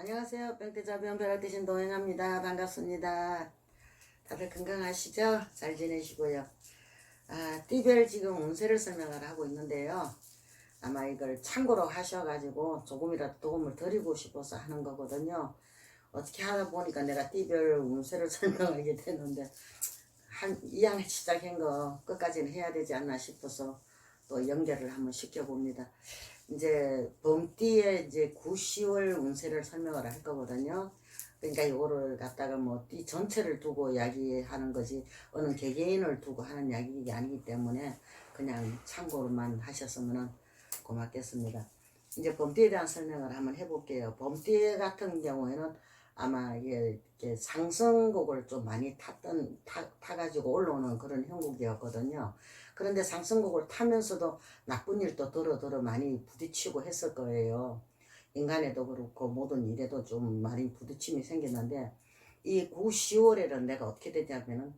안녕하세요. 뺑태자병 벼락 대신 동행합니다. 반갑습니다. 다들 건강하시죠? 잘 지내시고요. 아, 띠별 지금 운세를 설명을 하고 있는데요. 아마 이걸 참고로 하셔가지고 조금이라도 도움을 드리고 싶어서 하는 거거든요. 어떻게 하다 보니까 내가 띠별 운세를 설명하게 됐는데 한 이왕 시작한 거 끝까지는 해야 되지 않나 싶어서 또 연결을 한번 시켜봅니다. 이제 봄띠에 이제 9, 10월 운세를 설명을 할 거거든요. 그러니까 이거를 갖다가 뭐 띠 전체를 두고 이야기하는 거지 어느 개개인을 두고 하는 이야기가 아니기 때문에 그냥 참고로만 하셨으면 고맙겠습니다. 이제 봄띠에 대한 설명을 한번 해볼게요. 봄띠 같은 경우에는 아마 이게 상승곡을 좀 많이 탔던 타, 타가지고 올라오는 그런 형국이었거든요. 그런데 상승곡을 타면서도 나쁜 일도 더러더러 많이 부딪히고 했을 거예요. 인간에도 그렇고 모든 일에도 좀 많이 부딪힘이 생겼는데 이 9, 10월에는 내가 어떻게 되냐면은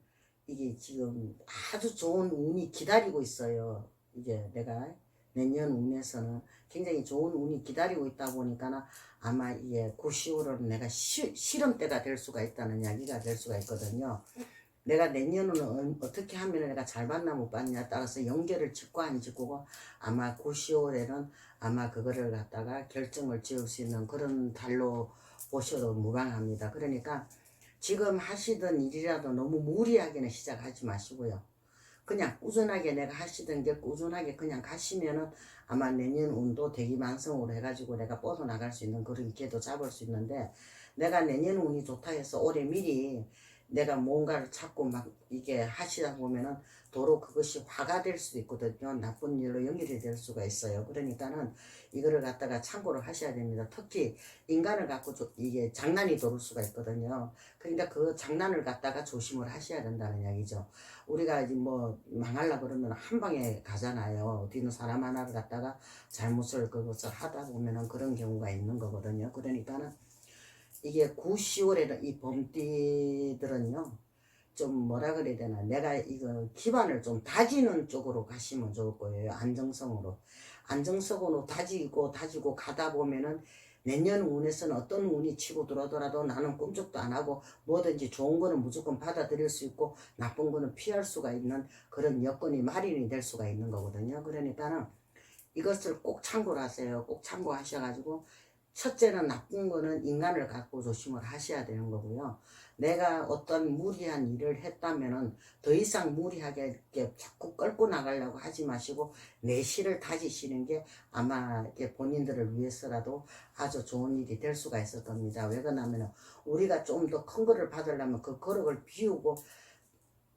이게 지금 아주 좋은 운이 기다리고 있어요. 이제 내가 내년 운에서는 굉장히 좋은 운이 기다리고 있다 보니까 아마 이게 9, 10월은 내가 시, 실험 때가 될 수가 있다는 이야기가 될 수가 있거든요. 내가 내년은 어떻게 하면 내가 잘 받나 못 받냐 따라서 연결을 짓고 안 짓고 아마 9, 10월에는 아마 그거를 갖다가 결정을 지을 수 있는 그런 달로 보셔도 무방합니다. 그러니까 지금 하시던 일이라도 너무 무리하게는 시작하지 마시고요. 그냥 꾸준하게 내가 하시던 게 꾸준하게 그냥 가시면은 아마 내년 운도 대기만성으로 해가지고 내가 뻗어나갈 수 있는 그런 기회도 잡을 수 있는데 내가 내년 운이 좋다 해서 올해 미리 내가 뭔가를 찾고 막 이게 하시다 보면은 도로 그것이 화가 될 수도 있거든요. 나쁜 일로 연결이 될 수가 있어요. 그러니까는 이거를 갖다가 참고를 하셔야 됩니다. 특히 인간을 갖고 조- 이게 장난이 돌을 수가 있거든요. 그러니까 그 장난을 갖다가 조심을 하셔야 된다는 이야기죠. 우리가 이제 뭐 망할라 그러면 한 방에 가잖아요. 어디는 사람 하나를 갖다가 잘못을 그것을 하다 보면은 그런 경우가 있는 거거든요. 그러니까는 이게 9, 10월에는 이 봄띠들은요, 좀 뭐라 그래야 되나, 내가 이거 기반을 좀 다지는 쪽으로 가시면 좋을 거예요. 안정성으로. 안정성으로 다지고 다지고 가다 보면은 내년 운에서는 어떤 운이 치고 들어오더라도 나는 꿈쩍도 안 하고 뭐든지 좋은 거는 무조건 받아들일 수 있고 나쁜 거는 피할 수가 있는 그런 여건이 마련이 될 수가 있는 거거든요. 그러니까는 이것을 꼭 참고를 하세요. 꼭 참고하셔가지고 첫째는 나쁜 거는 인간을 갖고 조심을 하셔야 되는 거고요. 내가 어떤 무리한 일을 했다면 은 더 이상 무리하게 이렇게 자꾸 끌고 나가려고 하지 마시고 내실을 다지시는 게 아마 이렇게 본인들을 위해서라도 아주 좋은 일이 될 수가 있을 겁니다. 왜 그러냐면은 우리가 좀 더 큰 거를 받으려면 그 거력을 비우고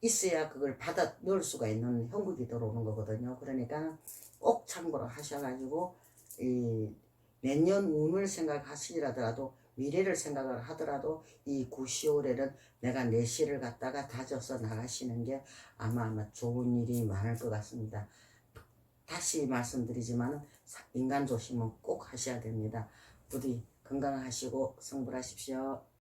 있어야 그걸 받아 넣을 수가 있는 형국이 들어오는 거거든요. 그러니까 꼭 참고를 하셔가지고 이 내년 운을 생각하시더라도 미래를 생각을 하더라도 이 9, 10월에는 내가 내실을 갖다가 다져서 나가시는 게 아마 아마 좋은 일이 많을 것 같습니다. 다시 말씀드리지만 인간 조심은 꼭 하셔야 됩니다. 부디 건강하시고 성불하십시오.